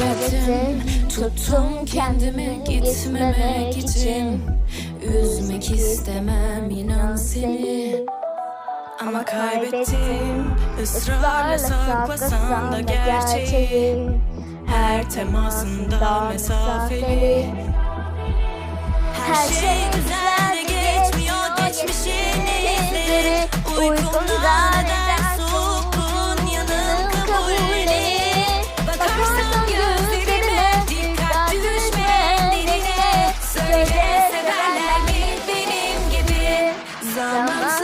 kaybettim Tuttum kendimi gitmemek için. Üzmek istemem inan seni. Ama kaybettim ısrarla saklasan da gerçeği. Her temasında mesafeli. Her şey güzel de geçmiyor geçmişin izleri Uykumda summer